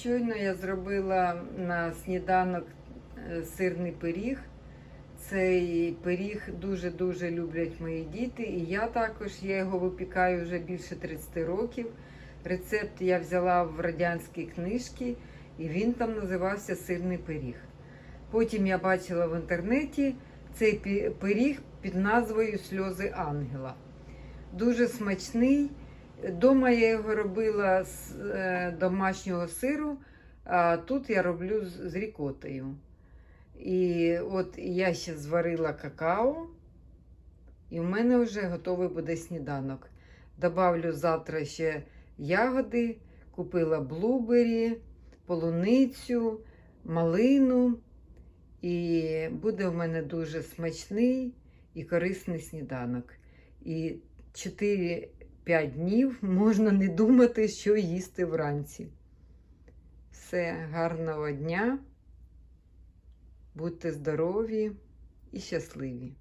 Щойно я зробила на сніданок е, сирний пиріг. Цей пиріг дуже-дуже люблять мої діти, і я також я його випікаю вже більше 30 років. Рецепт я взяла в радянській книжці, і він там називався сирний пиріг. Потім я бачила в інтернеті цей пиріг під назвою Сльози ангела. Дуже смачний. Дома я його робила з е, домашнього сиру, а тут я роблю з, рікотою. І от я ще зварила какао, і в мене вже готовий буде сніданок. Добавлю завтра ще ягоди, купила блубері, полуницю, малину. І буде в мене дуже смачний і корисний сніданок. І 4-5 днів можна не думати, що їсти вранці. Все, гарного дня. Будьте здорові і щасливі!